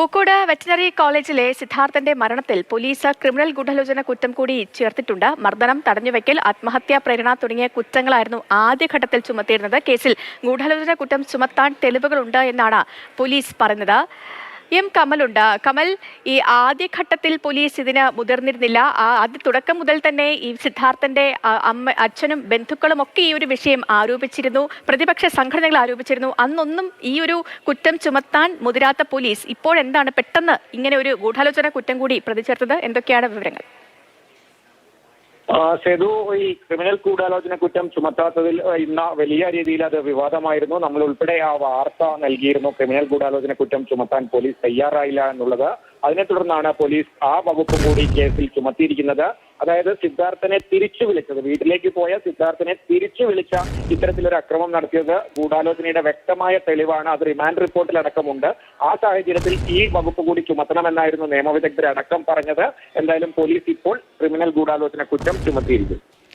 Pookode veterinary കോളേജിലെ സിദ്ധാർത്ഥന്റെ മരണത്തിൽ police criminal ഗൂഢാലോചന കുറ്റം കൂടി ചേർത്തിട്ടുണ്ട്. മർദ്ദനം തടഞ്ഞുവെക്കൽ ആത്മഹത്യാ പ്രേരണ തുടങ്ങിയ കുറ്റങ്ങളായിരുന്നു ആദ്യഘട്ടത്തിൽ ചുമത്തിയിരുന്നത്. കേസിൽ ഗൂഢാലോചന കുറ്റം ചുമത്താൻ തെളിവുകളുണ്ട് എന്നാണ് പോലീസ് പറയുന്നത്. എം കമലുണ്ട്. കമൽ ഈ ആദ്യഘട്ടത്തിൽ പോലീസ് ഇതിന് മുതിർന്നിരുന്നില്ല. ആദ്യ തുടക്കം മുതൽ തന്നെ ഈ സിദ്ധാർത്ഥന്റെ അമ്മ അച്ഛനും ബന്ധുക്കളും ഒക്കെ ഈ ഒരു വിഷയം ആരോപിച്ചിരുന്നു. പ്രതിപക്ഷ സംഘടനകൾ ആരോപിച്ചിരുന്നു. അന്നൊന്നും ഈ ഒരു കുറ്റം ചുമത്താൻ മുതിരാത്ത പോലീസ് ഇപ്പോഴെന്താണ് പെട്ടെന്ന് ഇങ്ങനെ ഒരു ഗൂഢാലോചന കുറ്റം കൂടി പ്രതിചേർത്തത്? എന്തൊക്കെയാണ് വിവരങ്ങൾ? സെതു ഈ ക്രിമിനൽ ഗൂഢാലോചന കുറ്റം ചുമത്താത്തതിൽ ഇന്ന വലിയ രീതിയിൽ അത് വിവാദമായിരുന്നു. നമ്മൾ ഉൾപ്പെടെ ആ വാർത്ത നൽകിയിരുന്നു. ക്രിമിനൽ ഗൂഢാലോചന കുറ്റം ചുമത്താൻ പോലീസ് തയ്യാറായില്ല എന്നുള്ളത്. അതിനെ തുടർന്നാണ് പോലീസ് ആ വകുപ്പ് കൂടി കേസിൽ ചുമത്തിയിരിക്കുന്നത്. അതായത് സിദ്ധാർത്ഥനെ തിരിച്ചു വിളിച്ചത് വീട്ടിലേക്ക് പോയ സിദ്ധാർത്ഥനെ തിരിച്ചു വിളിച്ച ഇത്തരത്തിലൊരു അക്രമം നടത്തിയത് ഗൂഢാലോചനയുടെ വ്യക്തമായ തെളിവാണ്. അത് റിമാൻഡ് റിപ്പോർട്ടിൽ അടക്കമുണ്ട്. ആ സാഹചര്യത്തിൽ ഈ വകുപ്പ് കൂടി ചുമത്തണമെന്നായിരുന്നു നിയമവിദഗ്ധരടക്കം പറഞ്ഞത്. എന്തായാലും പോലീസ് ഇപ്പോൾ ക്രിമിനൽ ഗൂഢാലോചന കുറ്റം ചുമത്തിയിരിക്കുന്നു.